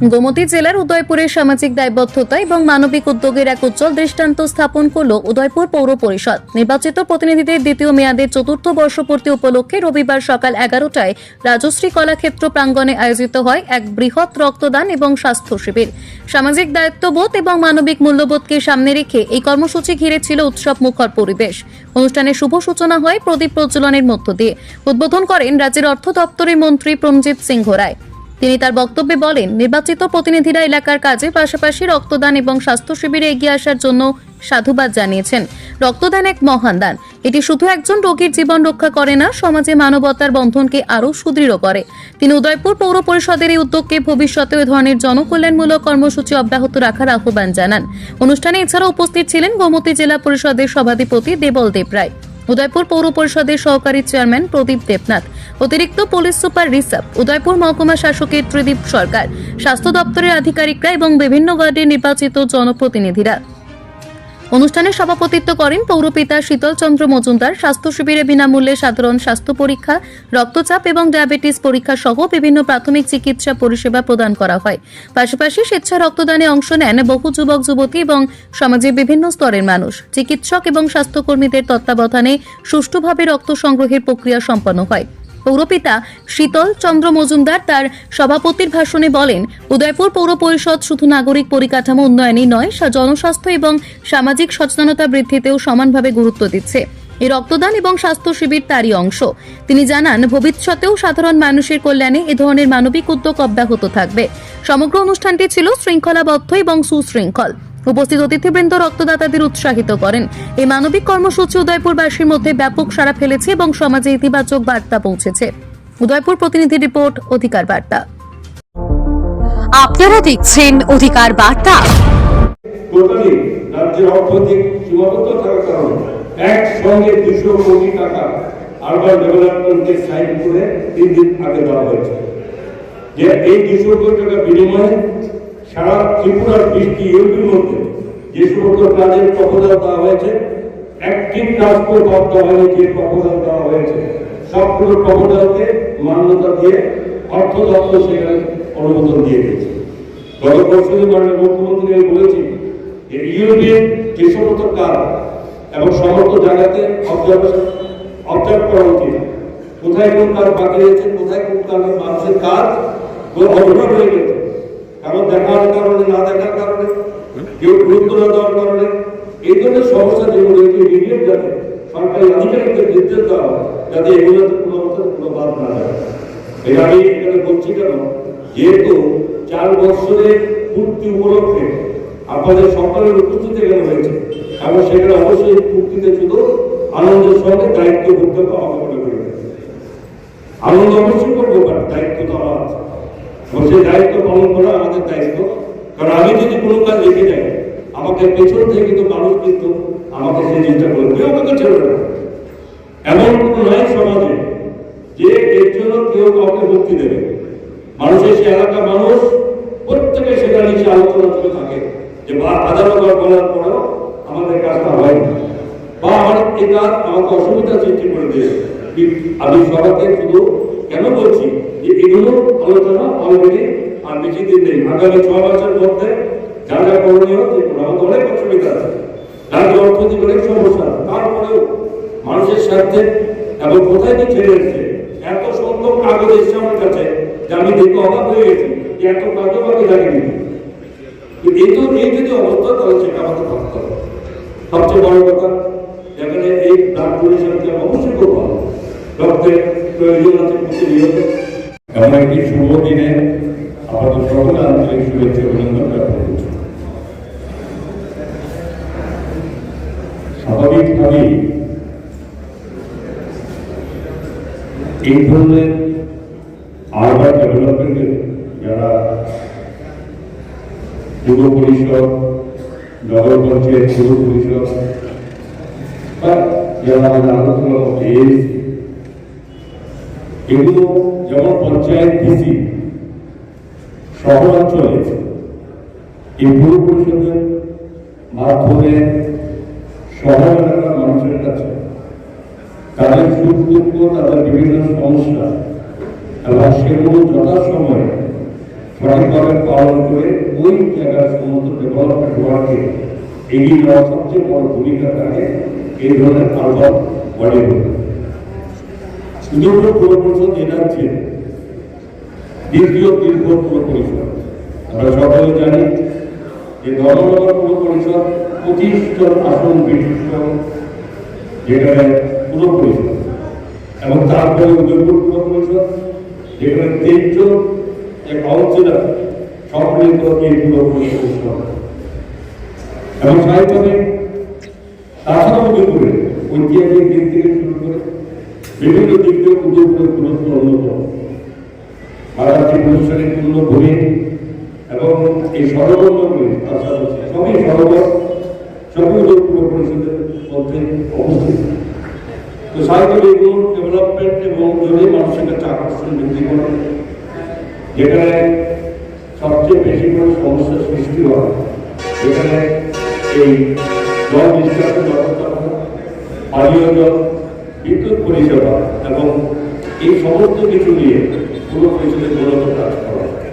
গোমতী জেলার উদয়পুরের সামাজিক দায়বদ্ধতা এবং মানবিক উদ্যোগের এক উজ্জ্বল দৃষ্টান্ত স্থাপন করল উদয়পুর পৌর পরিষদ। নির্বাচিত প্রতিনিধিদের দ্বিতীয় মেয়াদের চতুর্থ বর্ষপূর্তি উপলক্ষে রবিবার সকাল এগারোটায় রাজশ্রী কলাক্ষেত্র প্রাঙ্গণে আয়োজিত হয় এক বৃহৎ রক্তদান এবং স্বাস্থ্য শিবির। সামাজিক দায়িত্ববোধ এবং মানবিক মূল্যবোধকে সামনে রেখে এই কর্মসূচি ঘিরে ছিল উৎসব মুখর পরিবেশ। অনুষ্ঠানে শুভ সূচনা হয় প্রদীপ প্রজ্বলনের মধ্য দিয়ে। উদ্বোধন করেন রাজ্যের অর্থ দপ্তরের মন্ত্রী প্রমজিৎ সিংহ রায়। তিনি তার বক্তব্যে বলেন, নির্বাচিত প্রতিনিধিরা এলাকার কাজে পাশাপাশি রক্তদান এবং স্বাস্থ্য শিবিরে এগিয়ে আসার জন্য সাধুবাদ জানিয়েছেন। রক্তদান এক মহান দান। এটি শুধু একজন রোগীর জীবন রক্ষা করে না, সমাজে মানবতার বন্ধনকে আরও সুদৃঢ় করে। তিনি উদয়পুর পৌর পরিষদের এই উদ্যোগকে ভবিষ্যতে এ ধরনের জনকল্যাণমূলক কর্মসূচি অব্যাহত রাখার আহ্বান জানান। অনুষ্ঠানে এছাড়াও উপস্থিত ছিলেন গোমতী জেলা পরিষদের সভাধিপতি দেবল দেব রায়। উদয়পুর পৌর পরিষদের সহকারী চেয়ারম্যান প্রদীপ দেবনাথ, অতিরিক্ত পুলিশ সুপার রিসাব, উদয়পুর মহকুমা শাসকের ত্রিদীপ সরকার, স্বাস্থ্য দপ্তরের আধিকারিকরা এবং বিভিন্ন ওয়ার্ডের নির্বাচিত জনপ্রতিনিধিরা। অনুষ্ঠানে সভাপতিত্ব করেন পৌরপিতা শীতল চন্দ্র মজুমদার, স্বাস্থ্য শিবিরে বিনামূল্যে সাধারণ স্বাস্থ্য পরীক্ষা, রক্তচাপ এবং ডায়াবেটিস পরীক্ষা সহ বিভিন্ন প্রাথমিক চিকিৎসা পরিষেবা প্রদান করা হয়। পাশাপাশি স্বেচ্ছা রক্তদানে অংশ নেন বহু যুবক, যুবতী এবং সমাজের বিভিন্ন স্তরের মানুষ। চিকিৎসক এবং স্বাস্থ্যকর্মীদের তত্ত্বাবধানে সুষ্ঠুভাবে রক্ত সংগ্রহের প্রক্রিয়া সম্পন্ন হয়। পৌরপিতা শীতল চন্দ্র মজুমদার তার সভাপতির ভাষণে বলেন, উদয়পুর পৌর পরিষদ শুধু নাগরিক পরিকাঠামো উন্নয়নই নয় জনস্বাস্থ্য এবং সামাজিক সচেতনতা বৃদ্ধিতেও সমানভাবে গুরুত্ব দিচ্ছে। এই রক্তদান এবং স্বাস্থ্য শিবির তারই অংশ। তিনি জানান, ভবিষ্যতেও সাধারণ মানুষের কল্যাণে এ ধরনের মানবিক উদ্যোগ অব্যাহত থাকবে। সমগ্র অনুষ্ঠানটি ছিল শৃঙ্খলাবদ্ধ এবং সুশৃঙ্খল। উপস্থিত অতিথিবৃন্দ রক্তদাতাদের উৎসাহিত করেন। এই মানবিক কর্মসূচি উদয়পুরবাসীর মধ্যে ব্যাপক সাড়া ফেলেছে এবং সমাজে ইতিবাচক বার্তা পৌঁছেছে। উদয়পুর প্রতিনিধি রিপোর্ট, অধিকার বার্তা। আপনারা দেখছেন অধিকার বার্তা। দুশো কোটি টাকা আরবান ডেভেলপমেন্টকে সাইন করে তিন দিন আগে দেওয়া হয়েছে। যে এই দুশো কোটি টাকা বিনিময়ে সারা ত্রিপুরার বৃষ্টি ইউপির মধ্যে যে সমস্ত কাজের প্রপোজাল দেওয়া হয়েছে একটি কাজ করে দেওয়া হয়নি যে প্রপোজাল দেওয়া হয়েছে। সবগুলো প্রপোজালকে মান্যতা দিয়ে অর্থ দপ্তর সেখানে অনুমোদন দিয়ে দিয়েছে। গত দিন মাননীয় মুখ্যমন্ত্রী আমি বলেছি যে ইউরোপিয়ান যে সমস্ত কাজ এবং সমস্ত জায়গাতে অবজার্ভ করা উচিত। কোথায় কোন কাজ বাকি রয়েছে, কোথায় কোন কাজে মানুষের কাজ অভাব হয়ে গেছে। দেখার কারণে, না দেখার কারণে, কেউ গুরুত্ব না দেওয়ার কারণে, এই ধরনের সমস্যা যেগুলো রয়েছে ইমিডিয়েট যাতে সরকারি আধিকারিকদের নির্দেশ দেওয়া যাতে এগুলোতে কোনো অবস্থায় কোনো বাদ না যায় এই আমি এখানে বলছি কেন? যেহেতু চার বছরের পূর্তি উপলক্ষে আপনাদের সকলের উপস্থিতি এখানে হয়েছে, এবং সেখানে অবশ্যই পূর্তিতে শুধু আনন্দের সঙ্গে দায়িত্ব করতে আমাকে মনে করি। আনন্দ অবশ্যই করব দায়িত্ব তো আমার আছে সেই দায়িত্ব পালন করা আমাদের দায়িত্ব। কারণ আমি যদি কোনো কাজ রেখে যাই, আমাকে পেছন থেকে কিন্তু মানুষ কিন্তু আমাকে সেই জিনিসটা করবে আমাকে ছেড়ে না এমন কোনো নাই সমাজে যে এর জন্য কেউ কাউকে মুক্তি দেবে। মানুষের সে এলাকার মানুষ প্রত্যেকে সেখানে নিচে আলোচনা করে থাকে যে, বা, আদালত বলার পরেও আমাদের কাজটা হয়নি বা, আমার এই কাজ আমাকে অসুবিধা সৃষ্টি করে দিয়েছে। আমি সবাইকে শুধু কেন বলছি এগুলো আলোচনা অলরেডি আর বেশি দিন নেই। আগামী ছ মাসের মধ্যে যা যা করণীয় যে আমাদের অনেক অসুবিধা আছে। রাজ্য অর্থনৈতিক অনেক সমস্যা তারপরেও মানুষের স্বার্থে এবং কোথায় কি ছেড়ে এসছে? এত সংখ্যক কাগজ এসছে আমার কাছে যে আমি দেখে অবাক হয়ে গেছি যে এত কাগজ আমি জানিনি এই তো এই যদি অবস্থা, তাহলে সেটা আমাদের ভাবতে হবে। সবচেয়ে বড় কথা, যেখানে এই ব্লাড ডোনেশনকে অবশ্যই করব রক্তের প্রয়োজন আছে, প্রতিনিয়ত। এমন একটি শুভ দিনে আমাদের সকলে আন্তরিক শুভেচ্ছা অভিনন্দন জ্ঞাপন করছি স্বাভাবিকভাবেই এই ধরনের আরবান ডেভেলপমেন্টের যারা যুব পরিষদ, নগর পঞ্চায়েত, যুব পরিষদ, বা যারা আমাদের আলোচনা এগুলো যেমন পঞ্চায়েত ডিসি শহরাঞ্চলে এই পৌর পরিষদের মাধ্যমে শহর এলাকার মানুষের কাছে তাদের সুখ দুঃখ তাদের বিভিন্ন সমস্যা এবং সেগুলো যথাসময়ে সঠিকভাবে পালন করে ওই জায়গার সমস্ত ডেভেলপমেন্ট ওয়ার্কে এগিয়ে যাওয়ার সবচেয়ে বড় ভূমিকা থাকে। এই ধরনের আলবাম বডিগুলো সুদূর পুর পরিষদ এনার্জি দ্বিতীয় দীর্ঘ পুর পরিষদ আমরা সকলে জানি যে ধর্মনগর পুর পরিষদ পঁচিশ জন আসন বিশিষ্ট যেখানে পুর পরিষদ এবং তারপরে উদয়পুর পুর পরিষদ যেখানে তেইশ জন যে সম্মিলিত এই পুর সদস্য। এবং সাহিত্যে তাছাড়াও উদয়পুরে ঐতিহাসিক দিক থেকে বিভিন্ন দিক থেকে উদয়পুরের গুরুত্ব অন্যতম মারাঠি প্রশাসনিক পূর্ণ ভূমি এবং এই সরবর্ণগুলি পাশাপাশি সবই সরবর সবই উদয়পুর পরিষদের মধ্যে অবস্থিত। তো ডেভেলপমেন্ট এবং মানুষের কাছে আকর্ষণ বৃদ্ধি করে, যেখানে সবচেয়ে বেশি করে সমস্যার সৃষ্টি হয়, যেখানে এই জল নিষ্কাশন ব্যবস্থাপনা পানীয় জল বিদ্যুৎ পরিষেবা এবং এই সমস্ত কিছু নিয়ে পুরো পরিষদের মূলত কাজ করা।